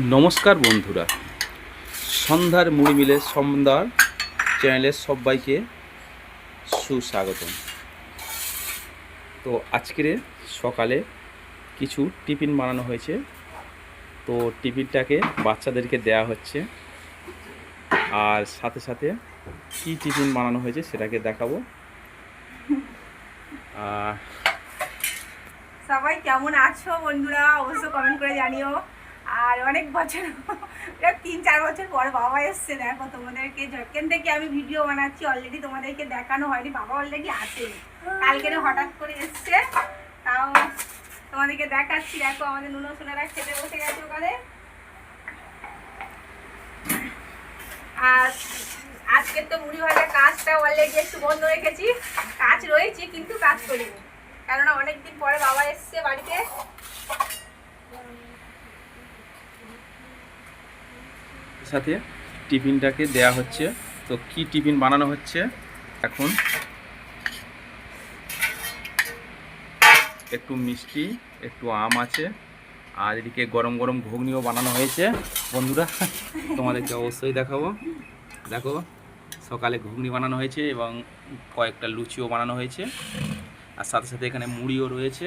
নমস্কার বন্ধুরা। সন্ধ্যার মুড়ি মিলে সন্ধ্যার চ্যানেলের সবাইকে সুস্বাগতম। তো আজকের সকালে কিছু টিফিন বানানো হয়েছে। তো টিফিনটাকে বাচ্চাদেরকে দেয়া হচ্ছে। আর সাথে সাথে কি টিফিন বানানো হয়েছে সেটাকে দেখাবো। সবাই কেমন আছো বন্ধুরা? অবশ্য কমেন্ট করে জানিও। আর অনেক বছর তিন চার বছর পর বাবা এসছে দেখো তোমাদেরকে যখন থেকে আমি ভিডিও বানাচ্ছি অলরেডি তোমাদেরকে দেখানো হয়নি বাবা অলরেডি আসে কালকে হঠাৎ করে এসছে তাও তোমাদেরকে দেখাচ্ছি দেখো আমাদের নুনো সোনারা খেতে বসে গেছে ওখানে। আর আজকে তো মুড়ি ভাজা কাজটা অলরেডি একটু বন্ধ রেখেছি কাজ রয়েছে কিন্তু কাজ করিনি। কেননা অনেকদিন পরে বাবা এসছে বাড়িতে। সাথে টিফিনটাকে দেয়া হচ্ছে। তো কি টিফিন বানানো হচ্ছে? এখন একটু মিষ্টি, একটু আম আছে, আর এদিকে গরম গরম ঘুগনিও বানানো হয়েছে। বন্ধুরা, তোমাদেরকে অবশ্যই দেখাবো। দেখো, সকালে ঘুগনি বানানো হয়েছে এবং কয়েকটা লুচিও বানানো হয়েছে। আর সাথে সাথে এখানে মুড়িও রয়েছে।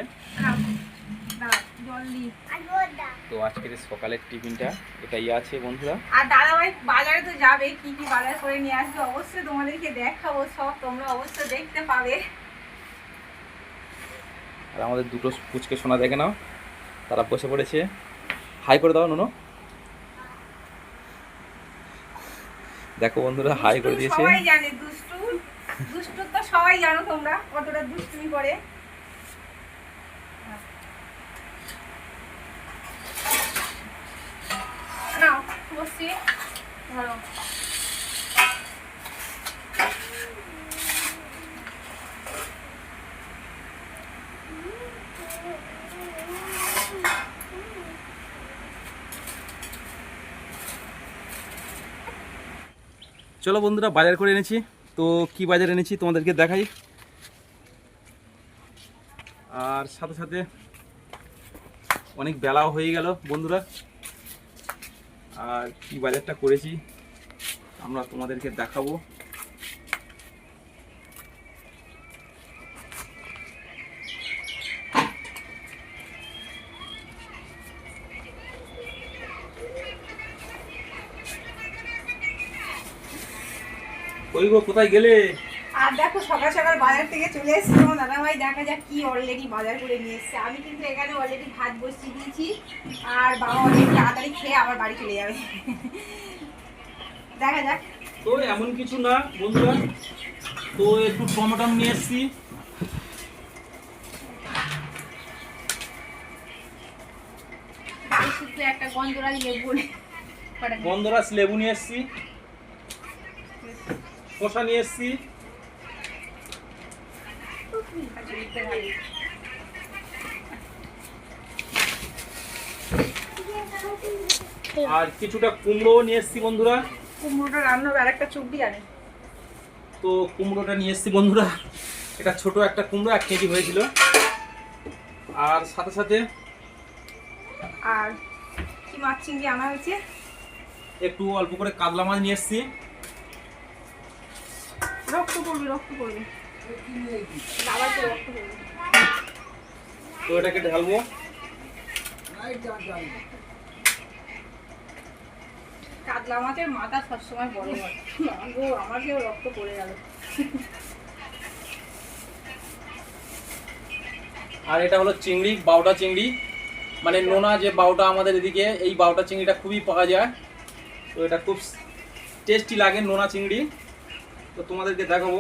তো আজকের সকালের টিফিনটা এটাই আছে বন্ধুরা। আর দাদা ভাই বাজারে তো যাবে কি কি বাজার করে নিয়ে আসবে অবশ্যই তোমাদেরকে দেখাবো সব তোমরা অবশ্যই দেখতে পাবে। আর আমাদের দুটো পুচকে সোনা দেখে নাও তারা বসে পড়েছে। হাই করে দাও নুনো। দেখো বন্ধুরা হাই করে দিয়েছে। সবাই জানে দুষ্টু দুষ্টু তো সবাই জানো তোমরা কতটা দুষ্টুমি করে নাও বসছি ধরো। চলো বন্ধুরা, বাজার করে এনেছি। তো কি বাজার এনেছি তোমাদেরকে দেখাই। আর সাথে সাথে অনেক বেলাও হয়ে গেল বন্ধুরা। আর কি বাজারটা করেছি আমরা তোমাদেরকে দেখাবো। কোথায় গেলে? আর দেখো সকাল সকাল বাজার থেকে চলে এসেছি। তোমার দাদা ভাই দেখা যাক কি অলরেডি বাজার করে নিয়ে এসছে। আমি কিন্তু এখানে অলরেডি ভাত বসিয়ে দিয়েছি। আর বাবা অলরেডি তাড়াতাড়ি খেয়ে আবার বাড়ি চলে যাবে। দেখা যাক। তো এমন কিছু না বন্ধুরা। তো একটু টমেটো নিয়ে এসছি। শুধু একটা গন্ধরাজ লেবু। গন্ধরাস লেবু নিয়ে এসছি। শশা নিয়ে এসছি। আর কিছুটা কুমড়ো নিয়ে এসছি বন্ধুরা। কুমড়োটা রান্না আর একটা চুবড়ি আনে। তো কুমড়োটা নিয়ে এসছি বন্ধুরা। এটা ছোট একটা কুমড়ো এক কেজি হয়েছিল। আর সাথে সাথে আর কি মাছ চিংড়ি আনা হয়েছে? একটু অল্প করে কাতলা মাছ নিয়ে এসছি। রক্ত পড়বে রক্ত পড়বে। তো এটাকে ঢালবো। কাতলা মাছের মাথা সবসময় বড় হয়। আমাকেও রক্ত পড়ে গেল। আর এটা হলো চিংড়ি বাউটা চিংড়ি। মানে নোনা যে বাউটা আমাদের এদিকে এই বাউটা চিংড়িটা খুবই পাওয়া যায়। তো এটা খুব টেস্টি লাগে নোনা চিংড়ি। তো তোমাদেরকে দেখাবো।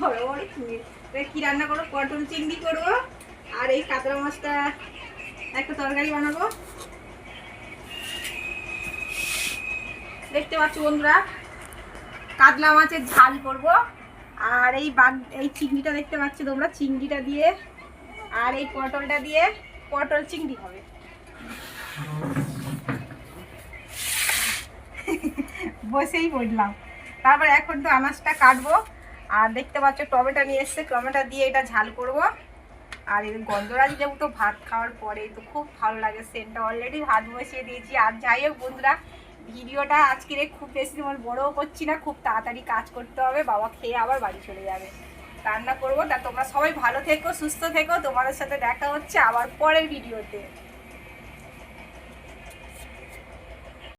বড় বড় চিংড়ি কি রান্না করব? পটল চিংড়ি করব। আর এই কাতলা মাছটা একটা তরকারি বানাবো। দেখতে পাচ্ছ বন্ধুরা, কাতলা মাছের ঝাল করব। আর এই বাগ, এই চিংড়িটা দেখতে পাচ্ছ তোমরা, চিংড়িটা দিয়ে আর এই পটলটা দিয়ে পটল চিংড়ি হবে। বসেই পড়লাম। তারপর এখন তো আনাজটা কাটবো। আর দেখতে পাচ্ছ, টমেটো নিয়ে এসছে। টমেটো দিয়ে এটা ঝাল করব। আর এই গন্ধরাজ লেবু তো ভাত খাওয়ার পরে, তো খুব ভালো লাগে সেন্টটা। অলরেডি ভাত বসিয়ে দিয়েছি। আর যাই হোক বন্ধুরা, ভিডিওটা আজকের খুব বেশি তোমার বড়ও করছি না, খুব তাড়াতাড়ি কাজ করতে হবে, বাবা খেয়ে আবার বাড়ি চলে যাবে। রান্না করব। তা তোমরা সবাই ভালো থেকো, সুস্থ থেকো। তোমাদের সাথে দেখা হচ্ছে আবার পরের ভিডিওতে।